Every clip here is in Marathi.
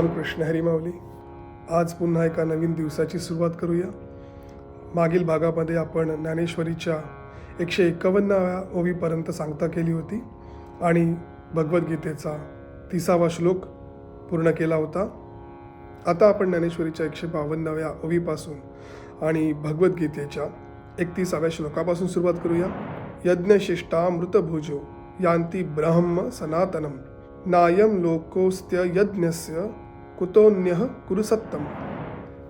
रामकृष्ण हरिमावली आज पुन्हा एका नवीन दिवसाची सुरुवात करूया. मागील भागामध्ये आपण ज्ञानेश्वरीच्या एकशे एकावन्नाव्या ओवीपर्यंत सांगता केली होती आणि भगवद्गीतेचा तिसावा श्लोक पूर्ण केला होता. आता आपण ज्ञानेश्वरीच्या एकशे बावन्नाव्या ओवीपासून आणि भगवद्गीतेच्या एकतीसाव्या श्लोकापासून सुरुवात करूया. यज्ञशिष्टा मृतभुजो यान्ति ब्रह्म सनातनम। नायम लोकोस्त्य यज्ञस्य कुतोन्यः कुरुसत्तम।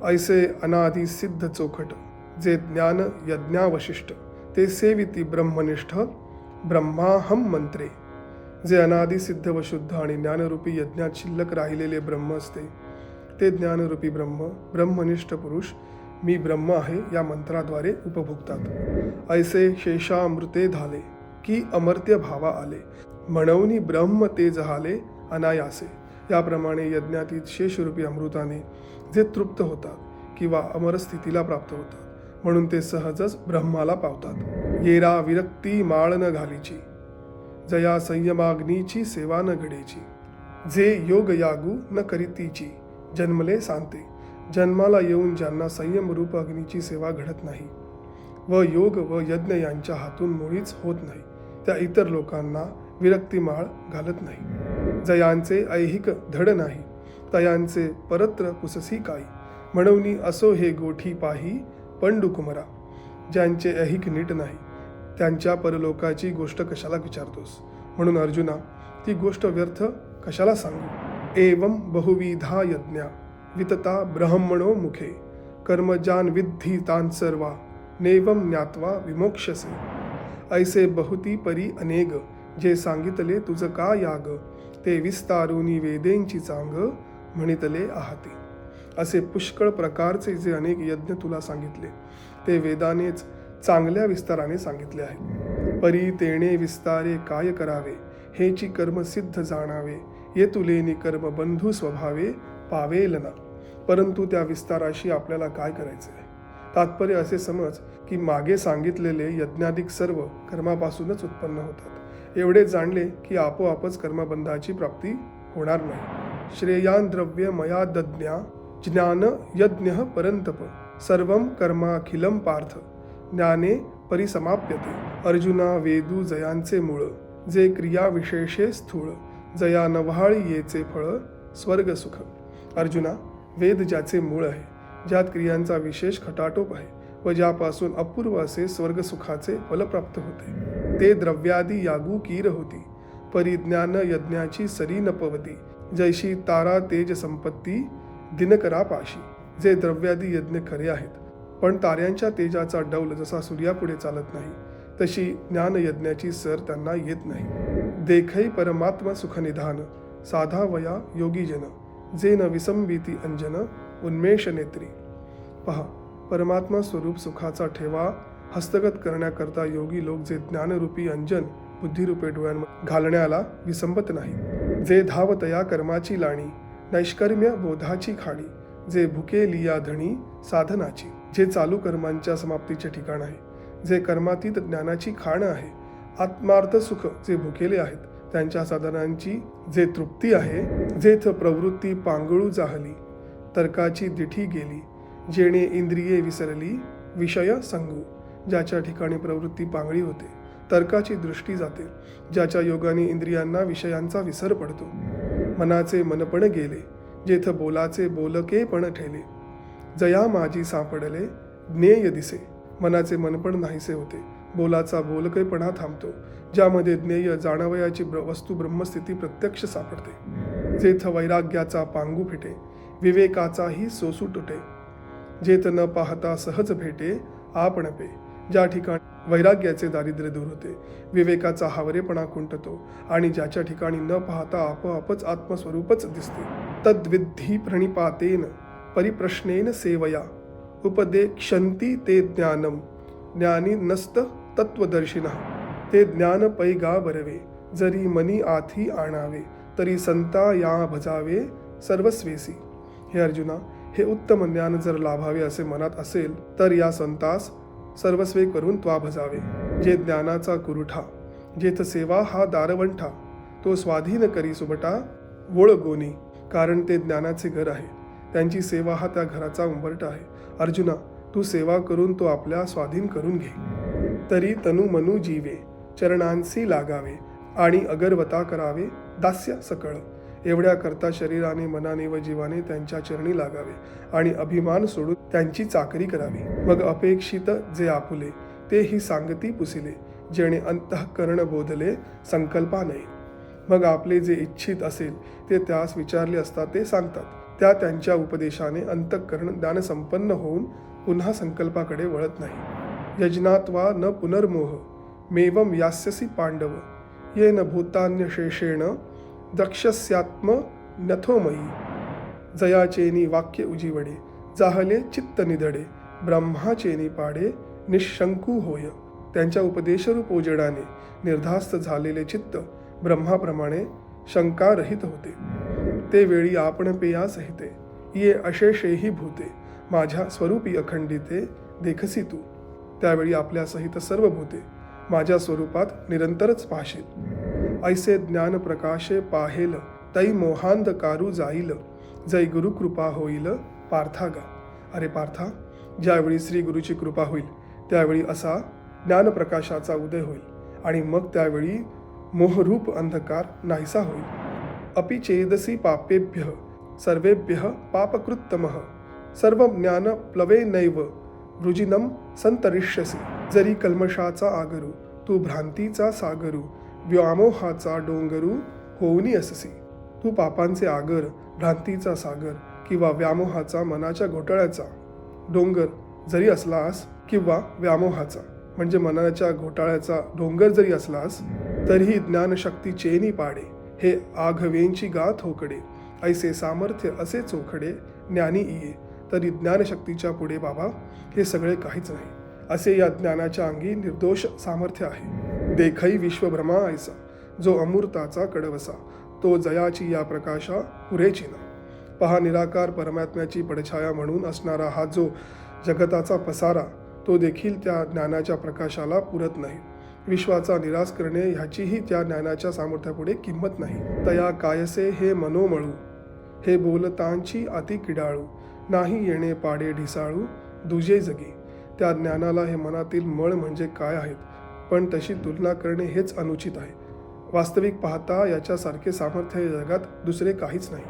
ऐसे अनादि सिद्ध चोखट जे ज्ञान यज्ञावशिष्ट ते सेविती ब्रह्मनिष्ठ ब्रह्माहम मंत्रे। जे अनादि सिद्ध व शुद्ध आणि ज्ञानरूपी यज्ञात शिल्लक राहिलेले ब्रह्म असते ते ज्ञानरूपी ब्रह्म ब्रह्मनिष्ठ पुरुष मी ब्रह्म आहे या मंत्राद्वारे उपभोगतात। ऐसे शेषामृते झाले की अमर्त्य भावा आले। म्हणून ब्रह्म ते जहाले अनायासे। याप्रमाणे यज्ञातील शेषरूपी अमृताने जे तृप्त होतात किंवा अमर स्थितीला प्राप्त होतात म्हणून ते सहजच ब्रह्माला पावतात. येरा विरक्ती माळ न घालीची जया संयमाग्नीची सेवा न घडेची जे योग यागू न करीतीची जन्मले सांगते जन्माला येऊन ज्यांना संयम रूप अग्नीची सेवा घडत नाही व योग व यज्ञ यांच्या हातून मुळीच होत नाही त्या इतर लोकांना विरक्तिमाळ घालत नाही. जयांचे ऐहिक धड नाही तयांचे परत्र पुससी काही. म्हणवनी असो हे गोठी पाही पंडुकुमरा ज्यांचे ऐहिक नीट नाही त्यांच्या परलोकाची गोष्ट कशाला विचारतोस? म्हणून अर्जुना ती गोष्ट व्यर्थ कशाला सांगू? एवं बहुविधा यज्ञा वितता ब्रह्मणो मुखे कर्मजान विद्धी तान सर्वा नेवम ज्ञात्वा विमोक्षसे. ऐसे बहुती परी अनेग जे सांगितले तुझं का याग? ते विस्तारुनी वेदेंची चांग म्हणितले आहाते. असे पुष्कळ प्रकारचे जे अनेक यज्ञ तुला सांगितले ते वेदानेच चांगल्या विस्ताराने सांगितले आहे परी तेणे विस्तारे काय करावे हेची कर्म सिद्ध जाणावे ये तुलेनी कर्म बंधू स्वभावे पावेल ना. परंतु त्या विस्ताराशी आपल्याला काय करायचे आहे तात्पर्य असे समज की मागे सांगितलेले यज्ञाधिक सर्व कर्मापासूनच उत्पन्न होतात. एवढे जाणले की आपोआपच कर्मबंधाची प्राप्ती होणार नाही. श्रेयान द्रव्य मया दज्ञा ज्ञान यज्ञ परंतप सर्व कर्माखिलम पार्थ ज्ञाने परिसमाप्यते. अर्जुना वेदू जयांचे मूळ जे क्रिया विशेषे स्थूळ जया नव्हाळी येचे फळ स्वर्ग सुख. अर्जुना वेद ज्याचे मूळ आहे ज्यात क्रियांचा विशेष खटाटोप आहे व ज्यापासून अपूर्व असे स्वर्गसुखाचे फल प्राप्त होते. ते द्रव्यादी यागू कीर होती. परिज्ञान यज्ञाची सरी नपवती. जैशी तारा तेज संपत्ती दिनकरा पाशी. जे द्रव्यादी यज्ञ खरे आहेत. पण ताऱ्यांच्या तेजाचा डौल जसा सूर्यापुढे चालत नाही तशी ज्ञान यज्ञाची सर त्यांना येत नाही. देखै परमात्मा सुखनिधान साधा वया योगीजन जे न विसंबीती अंजन उन्मेष नेत्री. पहा परमात्मा स्वरूप सुखाचा ठेवा हस्तगत करण्याकरता योगी लोक जे ज्ञानरूपी अंजन बुद्धिरूपे डोळ्यांमध्ये घालण्याला विसंबत नाही. जे धावतया कर्माची लाणी नैष्कर्म्य बोधाची खाणी जे भुके लिया धणी साधनाची जे चालू कर्मांच्या समाप्तीचे ठिकाण आहे जे कर्मातीत ज्ञानाची खाण आहे आत्मार्थ सुख जे भुकेले आहेत त्यांच्या साधनांची जे तृप्ती आहे जेथ प्रवृत्ती पांगळू जाहली तर्काची दिठी गेली जेणे इंद्रिये विसरली विषय संगू. ज्याच्या ठिकाणी प्रवृत्ती पांगळी होते तर्काची दृष्टी जाते ज्याच्या योगाने इंद्रियांना विषयांचा विसर पडतो. मनाचे मनपण गेले जेथ बोलाचे बोलके पण ठेले. जया माझी सापडले ज्ञेय दिसे. मनाचे मनपण नाहीसे होते बोलाचा बोलकेपणा थांबतो ज्यामध्ये ज्ञेय जाणवयाची ब्र वस्तू ब्रह्मस्थिती प्रत्यक्ष सापडते. जेथ वैराग्याचा पांगू फिटे विवेकाचाही सोसू तुटे. जेथ न पाहता सहज भेटे आपण पे ज्या ठिकाणी वैराग्याचे दारिद्र्य दूर होते विवेकाचा हावरेपणा खुंटतो आणि ज्याच्या ठिकाणी न पाहता आपोआपच आत्मस्वरूपच दिसते. तद्विद्धी प्रणिपातेन परिप्रश्नेन सेवया उपदेक्षन्ति ते ज्ञानम ज्ञानी नस्त तत्वदर्शिना ते ज्ञान पैगा बरवे जरी मनी आथी आणावे तरी संता या भजावे सर्वस्वेसी. हे अर्जुना हे उत्तम ज्ञान जर लाभावे असे मनात असेल तर या संतास सर्वस्वे करून त्वा भजावे. जे ज्ञानाचा कुरुठा जेथ सेवा हा दारवंठा तो स्वाधीन करी सुबटा वोळ गोनी कारण ते ज्ञानाचे घर आहे. त्यांची सेवा हा त्या घराचा उंबरटा आहे. अर्जुना तू सेवा करून तो आपल्या स्वाधीन करून घे. तरी तनु मनु जीवे चरणांसी लागावे आणि अगरवता करावे दास्य सकळ. एवढ्याकरता शरीराने मनाने व जीवाने त्यांच्या चरणी लागावे आणि अभिमान सोडून त्यांची चाकरी करावी. मग अपेक्षित जे आपुले ते ही सांगती पुसिले जेणे अंतःकरण बोधले संकल्पा मग आपले जे इच्छित असेल ते त्यास विचारले असता ते सांगतात. त्या त्यांच्या उपदेशाने अंतःकरण ज्ञानसंपन्न होऊन पुन्हा संकल्पाकडे वळत नाही. यजनात्वा न पुनर्मोह मेवम यास्यसी पांडव येन भूतान्यशेषेण दक्षस्यात्म नथोमयी। जयाचेनी वाक्य उजिवडे जाहले चित्त निधडे ब्रह्माचेनी पाडे निशंकू होय। त्यांच्या उपदेशरूप उजडाने निर्धास्त झालेले चित्त ब्रह्माप्रमाणे शंकारहित होते। ते वेळी आपण पेयासहिते ये अशेषेही भूते माझ्या स्वरूपी अखंडिते देखसी तू। त्यावेळी आपल्यासहित सर्व भूते माझ्या स्वरूपात निरंतरच पाहशील। ऐसे ज्ञान प्रकाशे पाहेल तै मोहांध कारू जाईल. जय गुरु कृपा होईल पार्थागा अरे पार्था ज्यावेळी श्री गुरुची कृपा होईल त्यावेळी असा ज्ञानप्रकाशाचा उदय होईल आणि मग त्यावेळी मोहरूप अंधकार नाहीसा होईल. अपि चेदसी पापेभ्य सर्वेभ्य पापकृत्तम। सर्व ज्ञान प्लवे नैव रुजिनम संतरिष्यसी। जरी कल्मशाचा आगरू तू भ्रांतीचा सागरू। व्यामोहाचा डोंगरू होऊनी अससी. तू पापांचे आगर भ्रांतीचा सागर किंवा व्यामोहाचा मनाच्या घोटाळ्याचा. डोंगर जरी असलास किंवा व्यामोहाचा म्हणजे मनाच्या घोटाळ्याचा डोंगर जरी असलास तरीही ज्ञानशक्ती चेनी पाडे हे आघवेंची गा होकडे. ऐसे सामर्थ्य असे चोखडे ज्ञानी इये तरी ज्ञानशक्तीच्या पुढे बाबा हे सगळे काहीच नाही. असे या ज्ञानाच्या अंगी निर्दोष सामर्थ्य आहे. देखई विश्वभ्रमा ऐसा जो अमूर्ताचा कडवसा तो जयाची या प्रकाशा पुरेची ना पहा निराकार परमात्म्याची पडछाया म्हणून असणारा हा जो जगताचा पसारा तो देखील त्या ज्ञानाच्या प्रकाशाला पुरत नाही. विश्वाचा निराश करणे ह्याचीही त्या ज्ञानाच्या सामर्थ्यापुढे किंमत नाही. तया कायसे हे मनोमळू हे बोलतांची अति किडाळू नाही येणे पाडे ढिसाळू दुजे जगी. त्या ज्ञानाला हे मनातील मळ म्हणजे काय आहेत? पण तशी तुलना करणे हेच अनुचित आहे. वास्तविक पाहता याच्यासारखे सामर्थ्य जगात दुसरे काहीच नाही.